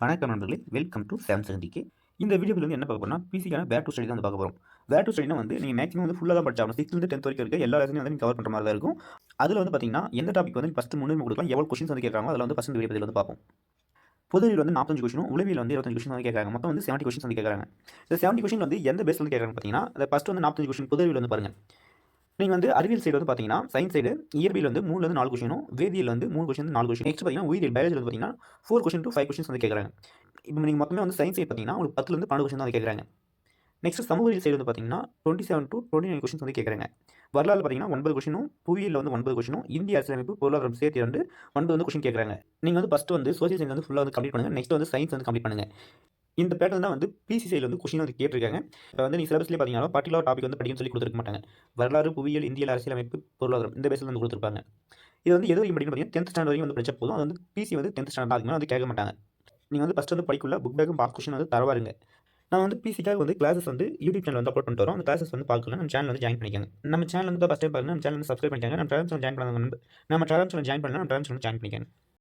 வணக்கம் நண்பர்களே welcome to Samsung decay இந்த வீடியோவில் வந்து என்ன பார்க்க போறோம்னா பிசிக்கான வேர் டு ஸ்டடி தான் வந்து பார்க்க போகிறோம் வேர் டு ஸ்டடினா வந்து நீங்கள் மேக்ஸிமம் வந்து ஃபுல்லாக தான் படிச்சாலும் சிக்ஸ்த்து டென்த் வரைக்கும் இருக்க எல்லா லெசனையும் வந்து நீங்கள் கவர் பண்ணுற மாதிரி தான் இருக்கும். அதில் வந்து பார்த்தீங்கன்னா எந்த டாபிக் வந்து ஃபஸ்ட்டு முன்னுரிமை கொடுக்கலாம் எவ்வளோ கொஸ்டின்ஸ் வந்து கேட்குறாங்க அதில் வந்து ஃபஸ்ட் வீடியோ பதில் வந்து பார்ப்போம். பொதுவில் வந்து நாற்பத்தஞ்சு கொஸ்டினும் உளவியில் வந்து இருபத்தஞ்சு கொஸ்டின் வந்து கேட்குறாங்க. மொத்தம் வந்து செவன்ட்டி கொஸ்டின் வந்து கேட்குறாங்க. இந்த செவன்ட்டி கொஸ்டின் வந்து எந்த பேஸ் வந்து கேட்குறாங்க பார்த்தீங்கன்னா அந்த ஃபஸ்ட்டு வந்து நாற்பத்தஞ்சு கொஸ்டின் பொதுவில் வந்து பாருங்கள் நீங்கள் வந்து அறிவியல் சைடு வந்து பார்த்தீங்கன்னா சயின்ஸ் சைடு இயற்பியல் வந்து மூணுலேருந்து நாலு கொஷினும் வேதியியல் வந்து மூணு கொஷின் நாலு கொஷின் நெக்ஸ்ட் பார்த்தீங்கன்னா உயிரியல் பயாலஜி வந்து பார்த்தீங்கன்னா four question to five questions வந்து கேட்குறாங்க இப்போ நீங்கள் மொத்தமே வந்து சயின்ஸ் சைடு பார்த்தீங்கன்னா உங்களுக்கு பத்துலேருந்து பன்னெண்டு கொஷின் தான் கேட்குறாங்க நெக்ஸ்ட் சமூகவியல் சைடு வந்து பார்த்தீங்கன்னா twenty seven to twenty nine questions வந்து கேட்குறாங்க வரலாறு பார்த்தீங்கன்னா ஒன்பது கொஷினும் புவியியல் வந்து ஒன்பது கொஷினும் இந்திய அரசியலமைப்பு பொருளாதாரம் சேர்த்து வந்து ஒன்பது வந்து கொஷின் கேட்குறாங்க நீங்கள் வந்து ஃபஸ்ட்டு வந்து சோசியல் சயின்ஸ் வந்து ஃபுல்லாக வந்து கம்ப்ளீட் பண்ணுங்கள் நெக்ஸ்ட் வந்து சயின்ஸ் வந்து கம்ப்ளீட் பண்ணுங்கள் இந்த பேட்டர்ன் தான் வந்து பிசிசியில் வந்து கொஷின் வந்து கேட்டிருக்காங்க. இப்போ வந்து நீ சிலபஸ்லேயே பார்த்தீங்கன்னா பர்டிகுலர் டாபிக் வந்து படிக்கணும்னு சொல்லி கொடுத்துருக்க மாட்டாங்க. வரலாறு புவியியல் இந்தியல் அரசியலமைப்பு பொருளாதாரம் இந்த பேஸில் வந்து கொடுத்துருப்பாங்க. இது வந்து எது வரைக்கும் படிக்கணும் டென்த் ஸ்டாண்டர்ட் வரைக்கும் வந்து படிச்சா போதும். அது வந்து பிசி வந்து டென்த் ஸ்டாண்டர்ட் அதுக்கு வந்து கேட்க மாட்டாங்க. நீங்கள் வந்து ஃபஸ்ட் வந்து படிக்குள்ள புக் பேக்கும் பாஸ் கொஷின் வந்து தரவாருங்க நான் வந்து பிசிக்காக வந்து கிளாஸஸ் வந்து யூடியூப் சேனல் வந்து அப்லோட் பண்ணிட்டு வரோம். அந்த கிளாஸஸ் வந்து பார்க்கலாம் நம்ம சேனல் வந்து ஜாயின் பண்ணிக்கோங்க. நம்ம சேனல் வந்து ஃபஸ்ட் டைம் பாருங்க. நம்ம சேனல் வந்து சப்ஸ்கிரைப் பண்ணிக்கோங்க. நம்ம ட்ரான்ஸ் ஜாயின் பண்ணாங்க நம்ம ட்ரான்ஸ் ஜாயின் பண்ணலாம் நம்ம ட்ரான்ஸ் ஜாயின் பண்ணிக்கலாம்